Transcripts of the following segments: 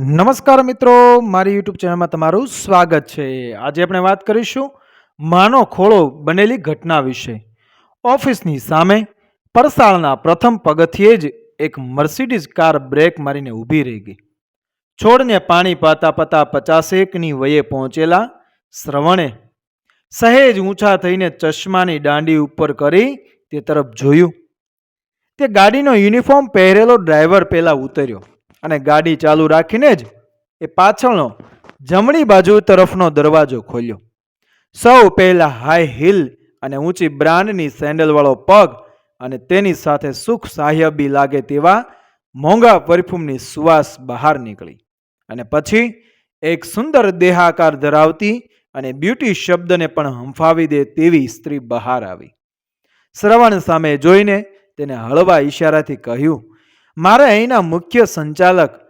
નમસ્કાર મિત્રો, મારી યુટ્યુબ ચેનલમાં તમારું સ્વાગત છે. આજે આપણે વાત કરીશું માનો ખોળો બનેલી ઘટના વિશે. ઓફિસની સામે પરસાળના પ્રથમ પગથિયે જ એક મર્સિડીઝ કાર બ્રેક મારીને ઊભી રહી ગઈ. છોડને પાણી પાતા પાતા પચાસેકની વયે પહોંચેલા શ્રવણે સહેજ ઊંચા થઈને ચશ્માની દાંડી ઉપર કરી તે તરફ જોયું. તે ગાડીનો યુનિફોર્મ પહેરેલો ડ્રાઈવર પહેલાં ઉતર્યો. અને ગાડી ચાલુ રાખીને જ એ પાછળનો જમણી બાજુ તરફનો દરવાજો ખોલ્યો. સૌ પહેલાં હાઈ હીલ અને ઊંચી બ્રાન્ડની સેન્ડલવાળો પગ અને તેની સાથે સુખ સાહ્યબી લાગે તેવા મોંઘા પરફ્યુમની સુવાસ બહાર નીકળી. અને પછી એક સુંદર દેહાકાર ધરાવતી અને બ્યુટી શબ્દને પણ હંફાવી દે તેવી સ્ત્રી બહાર આવી. શ્રવણ સામે જોઈને તેને હળવા ઈશારાથી કહ્યું મારે અહીંના મુખ્ય સંચાલક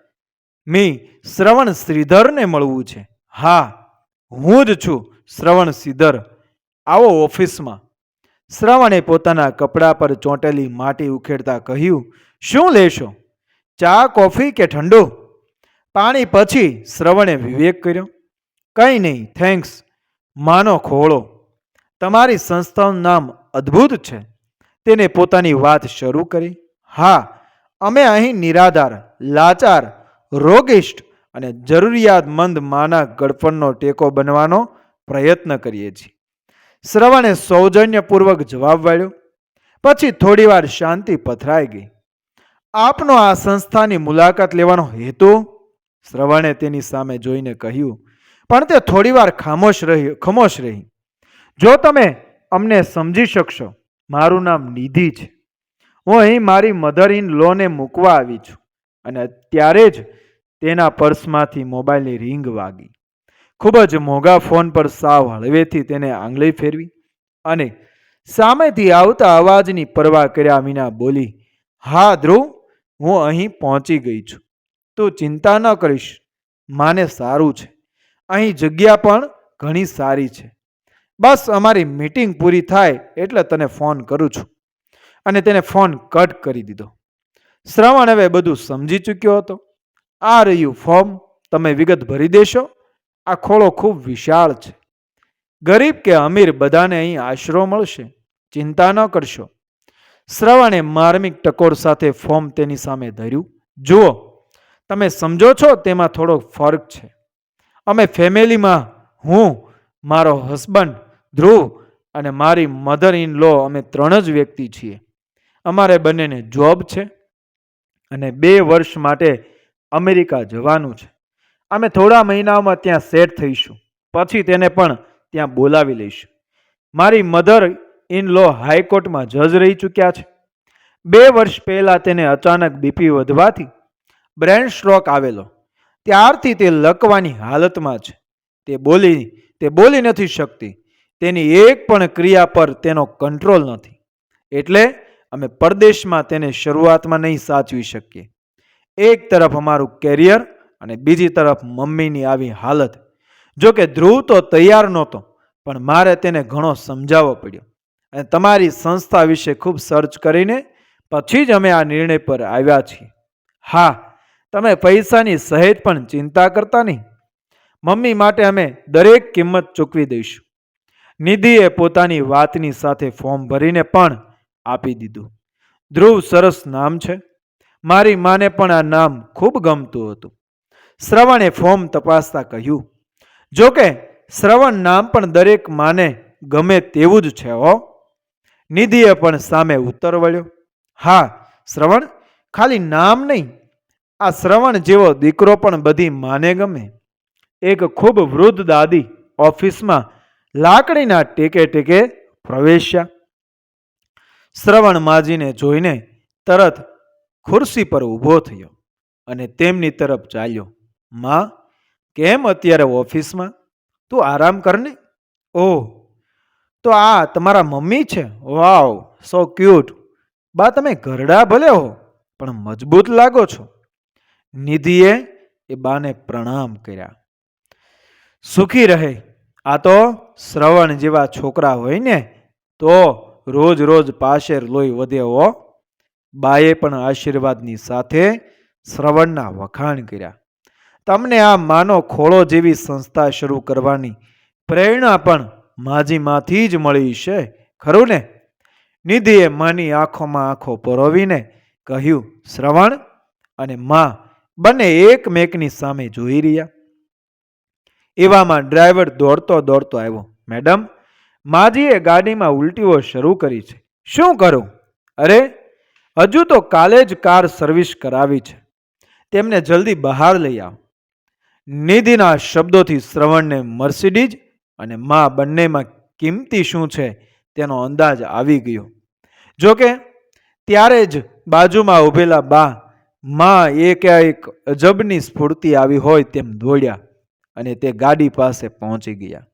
મી શ્રવણ શ્રીધરને મળવું છે. હા, હું જ છું શ્રવણ શ્રીધર. આવો ઓફિસમાં. શ્રવણે પોતાના કપડા પર ચોંટેલી માટી ઉખેડતા કહ્યું, શું લેશો? ચા, કોફી કે ઠંડુ? પાણી પછી શ્રવણે વિવેક કર્યો, કંઈ નહીં, થેન્ક્સ. માનો ખોળો. તમારી સંસ્થાનું નામ અદ્ભુત છે. તેને પોતાની વાત શરૂ કરી. હા અમે અહીં નિરાધાર, લાચાર, રોગિષ્ટ અને જરૂરિયાતમંદ માના ગળપણનો ટેકો બનવાનો પ્રયત્ન કરીએ છીએ. શ્રવણે સૌજન્યપૂર્વક જવાબ વાળ્યો. પછી થોડીવાર શાંતિ પથરાઈ ગઈ. આપનો આ સંસ્થાની મુલાકાત લેવાનો હેતુ? શ્રવણે તેની સામે જોઈને કહ્યું, પણ તે થોડીવાર ખામોશ રહી, ખમોશ રહી. જો તમે અમને સમજી શકશો, મારું નામ નિધિ છે. હું અહીં મારી મધર ઇન લોને મૂકવા આવી છું. અને ત્યારે જ તેના પર્સમાંથી મોબાઈલની રિંગ વાગી. ખૂબ જ મોંઘા ફોન પર સાવ હળવેથી તેને આંગળી ફેરવી અને સામેથી આવતા અવાજની પરવા કર્યા વિના બોલી, હા, ધ્રુવ, હું અહીં પહોંચી ગઈ છું. તું ચિંતા ન કરીશ. માને સારું છે. અહીં જગ્યા પણ ઘણી સારી છે. બસ અમારી મીટિંગ પૂરી થાય એટલે તને ફોન કરું છું. અને તેને ફોન કટ કરી દીધો. શ્રવણ હવે બધું સમજી ચૂક્યો હતો. આ રહ્યું ફોર્મ તમે વિગત ભરી દેશો. આ ખોળો ખૂબ વિશાળ છે. ગરીબ કે અમીર બધાને અહીં આશરો મળશે. ચિંતા ન કરશો. શ્રવણે માર્મિક ટકોર સાથે ફોર્મ તેની સામે ધર્યું. જુઓ, તમે સમજો છો તેમાં થોડો ફરક છે. અમે ફેમિલીમાં હું, મારો હસબન્ડ ધ્રુવ અને મારી મધર ઇન લો અમે ત્રણ જ વ્યક્તિ છીએ. અમારે બંનેને જોબ છે અને બે વર્ષ માટે અમેરિકા જવાનું છે. અમે થોડા મહિનાઓમાં ત્યાં સેટ થઈશું. પછી તેને પણ ત્યાં બોલાવી લઈશું. મારી મધર ઇન લો હાઈકોર્ટમાં જજ રહી ચૂક્યા છે. બે વર્ષ પહેલાં તેને અચાનક બીપી વધવાથી બ્રેન સ્ટ્રોક આવેલો. ત્યારથી તે લકવાની હાલતમાં છે. તે બોલી તે બોલી નથી શકતી. તેની એક પણ ક્રિયા પર તેનો કંટ્રોલ નથી. એટલે અમે પરદેશમાં તેને શરૂઆતમાં નહીં સાચવી શકીએ. એક તરફ અમારું કેરિયર અને બીજી તરફ મમ્મીની આવી હાલત. જો કે ધ્રુવ તો તૈયાર નહોતો, પણ મારે તેને ઘણો સમજાવવો પડ્યો. અને તમારી સંસ્થા વિશે ખૂબ સર્ચ કરીને પછી જ અમે આ નિર્ણય પર આવ્યા છીએ. હા, તમે પૈસાની સહેજ પણ ચિંતા કરતા નહીં. મમ્મી માટે અમે દરેક કિંમત ચૂકવી દઈશું. નિધિએ પોતાની વાતની સાથે ફોર્મ ભરીને પણ આપી દીધું. ધ્રુવ સરસ નામ છે. મારી માને પણ આ નામ ખૂબ ગમતું હતું. શ્રવણે ફોર્મ તપાસતા કહ્યું જો કે શ્રવણ નામ પણ દરેક માને ગમે તેવું જ છે હો. નિધિએ પણ સામે ઉત્તર વળ્યો, હા, શ્રવણ ખાલી નામ નહીં, આ શ્રવણ જેવો દીકરો પણ બધી માને ગમે. એક ખૂબ વૃદ્ધ દાદી ઓફિસમાં લાકડીના ટેકે ટેકે પ્રવેશ્યા. શ્રવણ માજીને જોઈને તરત ખુરશી પર ઊભો થયો અને તેમની તરફ ચાલ્યો. માં, કેમ અત્યારે ઓફિસમાં? તું આરામ કરને ઓહ, તો આ તમારા મમ્મી છે? Wow, so cute. બા, તમે ઘરડા ભલે હો, પણ મજબૂત લાગો છો. નિધિએ એ બાને પ્રણામ કર્યા. સુખી રહે. આ તો શ્રવણ જેવા છોકરા હોય ને, તો રોજ રોજ પાશેર લોહી વધે હો બાએ પણ આશીર્વાદની સાથે શ્રવણના વખાણ કર્યા. તમને આ માનો ખોળો જેવી સંસ્થા શરૂ કરવાની પ્રેરણા પણ માજીમાંથી જ મળી છે, ખરું ને? નિધિએ માની આંખોમાં આંખો પરોવીને કહ્યું, શ્રવણ અને માં બંને એકમેકની સામે જોઈ રહ્યા. એવામાં ડ્રાઈવર દોડતો દોડતો આવ્યો, મેડમ માજીએ ગાડીમાં ઉલટીઓ શરૂ કરી છે. શું કરું? અરે, હજુ તો કાલે જ કાર સર્વિસ કરાવી છે. તેમને જલ્દી બહાર લઈ આવ. નિધિના શબ્દોથી શ્રવણને મર્સિડીઝ અને મા બંનેમાં કિંમતી શું છે તેનો અંદાજ આવી ગયો. જોકે, ત્યારે જ બાજુમાં ઊભેલા બા, માં એક અજબની સ્ફૂર્તિ આવી હોય તેમ દોડ્યા અને તે ગાડી પાસે પહોંચી ગયા.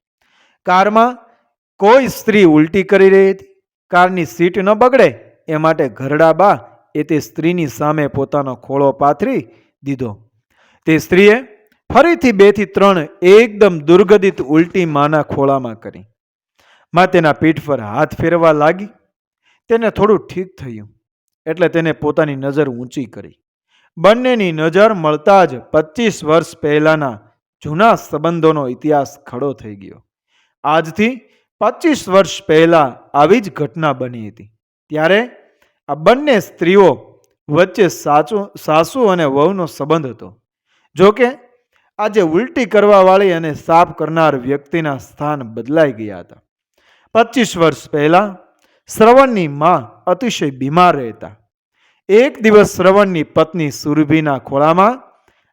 કારમાં કોઈ સ્ત્રી ઉલટી કરી રહી હતી? કારની સીટ ન બગડે? એ માટે ઘરડા બા એ તે સ્ત્રીની સામે પોતાનો ખોળો પાથરી દીધો. તે સ્ત્રીએ ફરીથી બેથી ત્રણ એકદમ દુર્ગંધિત ઉલટી માના ખોળામાં કરી. માં તેના પીઠ પર હાથ ફેરવા લાગી. તેને થોડું ઠીક થયું. એટલે તેને પોતાની નજર ઊંચી કરી. બંનેની નજર મળતા જ પચીસ વર્ષ પહેલાના જૂના સંબંધોનો ઇતિહાસ ખડો થઈ ગયો. આજથી પચીસ વર્ષ પહેલાં આવી જ ઘટના બની હતી. ત્યારે આ બંને સ્ત્રીઓ વચ્ચે સાચું, સાસુ અને વહુનો સંબંધ હતો. જોકે આજે ઉલટી કરવાવાળી અને સાફ કરનાર વ્યક્તિના સ્થાન બદલાઈ ગયા હતા. પચીસ વર્ષ પહેલાં શ્રવણની માં અતિશય બીમાર રહેતા. એક દિવસ શ્રવણની પત્ની સુરભીના ખોળામાં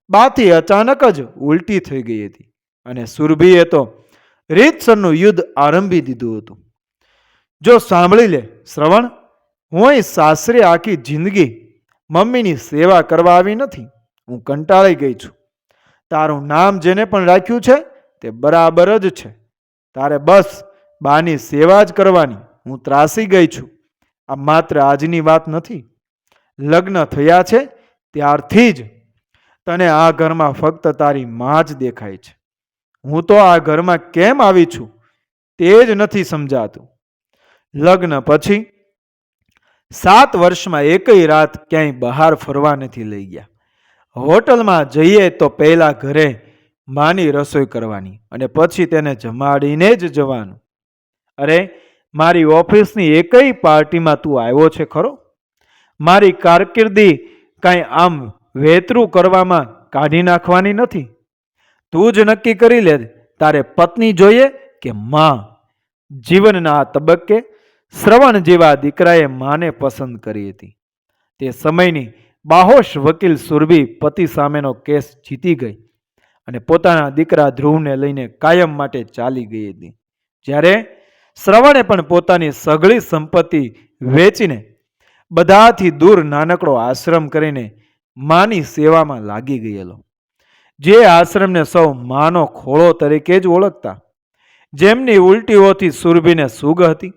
બાથી અચાનક જ ઉલટી થઈ ગઈ હતી અને સુરભીએ તો રીતસરનું યુદ્ધ આરંભી દીધું હતું. જો સાંભળી લે, શ્રવણ હું એ સાસરે આખી જિંદગી મમ્મીની સેવા કરવા આવી નથી. હું કંટાળી ગઈ છું. તારું નામ જેને પણ રાખ્યું છે, તે બરાબર જ છે. તારે બસ બાની સેવા જ કરવાની. હું ત્રાસી ગઈ છું. આ માત્ર આજની વાત નથી. લગ્ન થયા છે, ત્યારથી જ તને આ ઘરમાં ફક્ત તારી માં જ દેખાય છે. હું તો આ ઘરમાં કેમ આવી છું તે જ નથી સમજાતું. લગ્ન પછી સાત વર્ષમાં એકય રાત ક્યાંય બહાર ફરવા નથી લઈ ગયા. હોટલમાં જઈએ તો પહેલા ઘરે માની રસોઈ કરવાની અને પછી તેને જમાડીને જ જવાનું. અરે, મારી ઓફિસની એકય પાર્ટીમાં તું આવ્યો છે ખરો? મારી કારકિર્દી કાંઈ આમ વેતરું કરવામાં કાઢી નાખવાની નથી? તું જ નક્કી કરી લે તારે પત્ની જોઈએ કે માં? જીવનના આ તબક્કે શ્રવણ જેવા દીકરાએ માને પસંદ કરી હતી. તે સમયની બાહોશ વકીલ સુરભી પતિ સામેનો કેસ જીતી ગઈ અને પોતાના દીકરા ધ્રુવને લઈને કાયમ માટે ચાલી ગઈ હતી. જ્યારે શ્રવણે પણ પોતાની સઘળી સંપત્તિ વેચીને બધાથી દૂર નાનકડો આશ્રમ કરીને માની સેવામાં લાગી ગયેલો. જે આશ્રમને સૌ માનો ખોળો તરીકે જ ઓળખતા. જેમની ઉલટીઓથી સુરભીને સુગ હતી,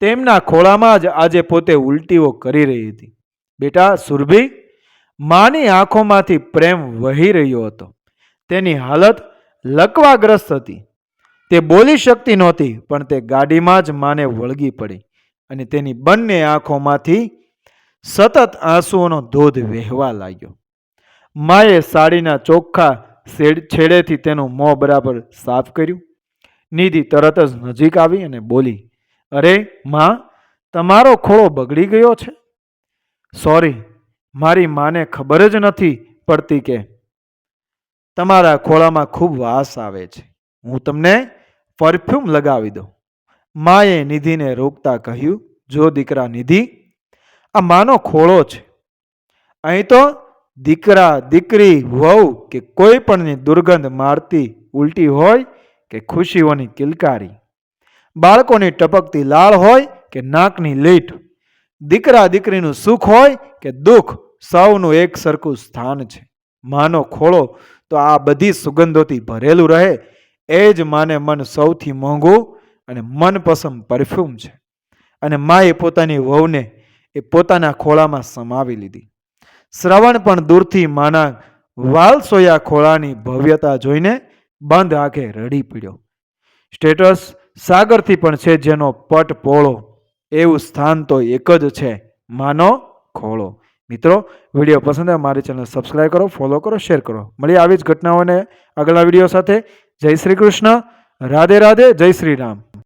તેમના ખોળામાં જ આજે પોતે ઉલટીઓ કરી રહી હતી. બેટા, સુરભી, માની આંખોમાંથી પ્રેમ વહી રહ્યો હતો. તેની હાલત લકવાગ્રસ્ત હતી. તે બોલી શકતી નહોતી, પણ તે ગાડીમાં જ માને વળગી પડી અને તેની બંને આંખોમાંથી સતત આંસુઓનો ધોધ વહેવા લાગ્યો. માએ સાડીના ચોખ્ખા છેડેથી તેનું મોં બરાબર સાફ કર્યું. નિધિ તરત જ નજીક આવી અને બોલી, અરે, માં, તમારો ખોળો બગડી ગયો છે. સોરી, મારી માને ખબર જ નથી પડતી કે તમારા ખોળામાં ખૂબ વાસ આવે છે. હું તમને પરફ્યુમ લગાવી દઉં. માએ નિધિને રોકતા કહ્યું, જો દીકરા નિધિ, આ માનો ખોળો છે. અહીં તો દીકરા, દીકરી, વહુ કે કોઈ પણની દુર્ગંધ મારતી ઉલટી હોય કે ખુશીઓની કિલકારી. બાળકોની ટપકતી લાળ હોય કે નાકની લીટ. દીકરા, દીકરીનું સુખ હોય કે દુઃખ સૌનું એક સરખું સ્થાન છે. માનો ખોળો તો આ બધી સુગંધોથી ભરેલું રહે. એ જ માને મન સૌથી મોંઘું અને મનપસંદ પરફ્યુમ છે. અને માએ પોતાની વહુને એ પોતાના ખોળામાં સમાવી લીધી. શ્રવણ પણ દૂરથી માના વાલસોયા ખોળાની ભવ્યતા જોઈને બંધ આંખે રડી પડ્યો. સ્ટેટસ સાગરથી પણ છે જેનો પટ પોળો, એવું સ્થાન તો એક જ છે, માનો ખોળો. મિત્રો, વીડિયો પસંદ આવે મારી ચેનલ સબસ્ક્રાઈબ કરો, ફોલો કરો, શેર કરો. મળી આવી જ ઘટનાઓને આગલા વીડિયો સાથે. જય શ્રી કૃષ્ણ, રાધે રાધે, જય શ્રી રામ.